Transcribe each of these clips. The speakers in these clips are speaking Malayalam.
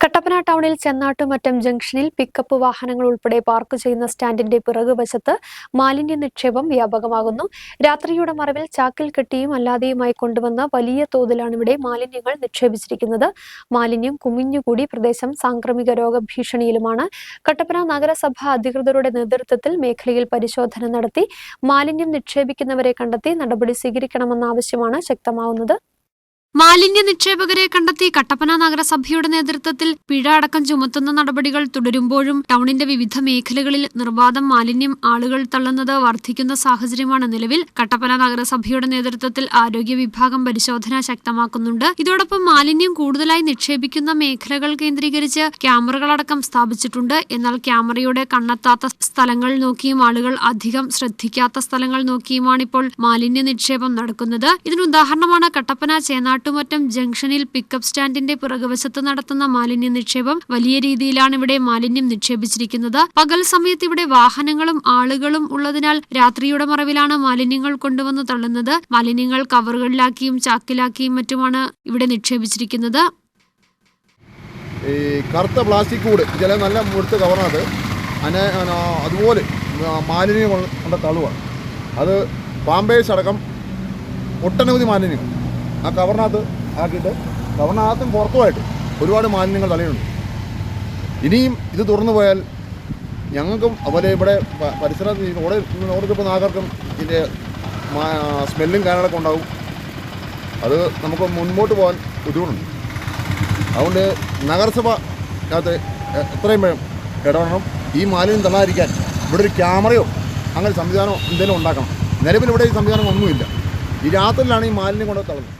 കട്ടപ്പന ടൗണിൽ ചെന്നാട്ടുമറ്റം ജംഗ്ഷനിൽ പിക്കപ്പ് വാഹനങ്ങൾ ഉൾപ്പെടെ പാർക്ക് ചെയ്യുന്ന സ്റ്റാൻഡിന്റെ പിറകുവശത്ത് മാലിന്യ നിക്ഷേപം വ്യാപകമാകുന്നു. രാത്രിയുടെ മറവിൽ ചാക്കിൽ കെട്ടിയും അല്ലാതെയുമായി കൊണ്ടുവന്ന വലിയ തോതിലാണ് ഇവിടെ മാലിന്യങ്ങൾ നിക്ഷേപിച്ചിരിക്കുന്നത്. മാലിന്യം കുമിഞ്ഞുകൂടി പ്രദേശം സാംക്രമിക രോഗ ഭീഷണിയിലുമാണ് കട്ടപ്പന നഗരസഭ അധികൃതരുടെ നേതൃത്വത്തിൽ മേഖലയിൽ പരിശോധന നടത്തി മാലിന്യം നിക്ഷേപിക്കുന്നവരെ കണ്ടെത്തി നടപടി സ്വീകരിക്കണമെന്ന ആവശ്യമാണ് ശക്തമാവുന്നത് മാലിന്യ നിക്ഷേപകരെ കണ്ടെത്തി കട്ടപ്പന നഗരസഭയുടെ നേതൃത്വത്തിൽ പിഴ അടക്കം ചുമത്തുന്ന നടപടികൾ തുടരുമ്പോഴും ടൗണിന്റെ വിവിധ മേഖലകളിൽ നിർബാധം മാലിന്യം ആളുകൾ തള്ളുന്നത് വർദ്ധിക്കുന്ന സാഹചര്യമാണ് നിലവിൽ. കട്ടപ്പന നഗരസഭയുടെ നേതൃത്വത്തിൽ ആരോഗ്യ വിഭാഗം പരിശോധന ശക്തമാക്കുന്നുണ്ട്. ഇതോടൊപ്പം മാലിന്യം കൂടുതലായി നിക്ഷേപിക്കുന്ന മേഖലകൾ കേന്ദ്രീകരിച്ച് ക്യാമറകളടക്കം സ്ഥാപിച്ചിട്ടുണ്ട്. എന്നാൽ ക്യാമറയുടെ കണ്ണെത്താത്ത സ്ഥലങ്ങൾ നോക്കിയും ആളുകൾ അധികം ശ്രദ്ധിക്കാത്ത സ്ഥലങ്ങൾ നോക്കിയുമാണിപ്പോൾ മാലിന്യ നിക്ഷേപം നടക്കുന്നത്. ഇതിനുദാഹരണമാണ് കട്ടപ്പന ചേന്നാട്ടുമറ്റം ജംഗ്ഷനിൽ പിക്കപ്പ് സ്റ്റാൻഡിന്റെ പുറകുവശത്ത് നടത്തുന്ന മാലിന്യ നിക്ഷേപം വലിയ രീതിയിലാണ് ഇവിടെ മാലിന്യം നിക്ഷേപിച്ചിരിക്കുന്നത്. പകൽ സമയത്ത് ഇവിടെ വാഹനങ്ങളും ആളുകളും ഉള്ളതിനാൽ രാത്രിയുടെ മറവിലാണ് മാലിന്യങ്ങൾ കൊണ്ടുവന്ന് തള്ളുന്നത്. മാലിന്യങ്ങൾ കവറുകളിലാക്കിയും ചാക്കിലാക്കിയും മറ്റുമാണ് ഇവിടെ നിക്ഷേപിച്ചിരിക്കുന്നത്. ഈ കറുത്ത പ്ലാസ്റ്റിക് കൂട് ചില നല്ല മുഴുത്ത കവറിനകത്ത് അതിനെ അതുപോലെ മാലിന്യം കൊണ്ട് തള്ളുവാണ്. അത് പാമ്പേഴ്സ് അടക്കം ഒട്ടനവധി മാലിന്യങ്ങൾ. ആ കവറിനകത്ത് ആക്കിയിട്ട് കവറിനകത്തും പുറത്തുമായിട്ട് ഒരുപാട് മാലിന്യങ്ങൾ തലയുണ്ട് ഇനിയും ഇത് തുറന്നു പോയാൽ ഞങ്ങൾക്കും അതുപോലെ ഇവിടെ പരിസരത്ത് ഓടെ റോഡിൽ നാഗർക്കും ഇതിന്റെ സ്മെല്ലും കാര്യങ്ങളൊക്കെ ഉണ്ടാവും. അത് നമുക്ക് മുൻപോട്ട് പോകാൻ ബുദ്ധിമുട്ടുണ്ട്. അതുകൊണ്ട് നഗരസഭ അകത്ത് എത്രയും വേണം ഇടപെടണം. ഈ മാലിന്യം തള്ളാതിരിക്കാൻ ഇവിടെ ഒരു ക്യാമറയോ അങ്ങനെ സംവിധാനമോ എന്തെങ്കിലും ഉണ്ടാക്കണം. നിലവിൽ ഇവിടെ ഈ സംവിധാനം ഒന്നുമില്ല. ഈ രാത്രിയിലാണ് ഈ മാലിന്യം കൊണ്ട് തള്ളുന്നത്.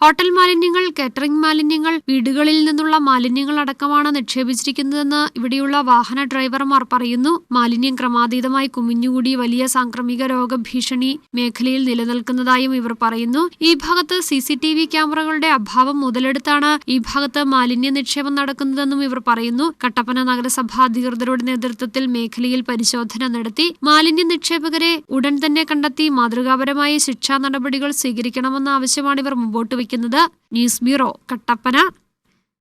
ഹോട്ടൽ മാലിന്യങ്ങൾ കാറ്ററിംഗ് മാലിന്യങ്ങൾ വീടുകളിൽ നിന്നുള്ള മാലിന്യങ്ങൾ അടക്കമാണ് നിക്ഷേപിച്ചിരിക്കുന്നതെന്ന് ഇവിടെയുള്ള വാഹന ഡ്രൈവർമാർ പറയുന്നു. മാലിന്യം ക്രമാതീതമായി കുമിഞ്ഞുകൂടി വലിയ സാംക്രമിക രോഗഭീഷണി മേഖലയിൽ നിലനിൽക്കുന്നതായും ഇവർ പറയുന്നു. ഈ ഭാഗത്ത് സി സി ടി വി ക്യാമറകളുടെ അഭാവം മുതലെടുത്താണ് ഈ ഭാഗത്ത് മാലിന്യ നിക്ഷേപം നടക്കുന്നതെന്നും ഇവർ പറയുന്നു. കട്ടപ്പന നഗരസഭാ അധികൃതരുടെ നേതൃത്വത്തിൽ മേഖലയിൽ പരിശോധന നടത്തി മാലിന്യ നിക്ഷേപകരെ ഉടൻ തന്നെ കണ്ടെത്തി മാതൃകാപരമായ ശിക്ഷാ നടപടികൾ സ്വീകരിക്കണമെന്ന ആവശ്യമാണ് ഇവർ മുമ്പോട്ട് വയ്ക്കുന്നത് ന്യൂസ് ബ്യൂറോ കട്ടപ്പന.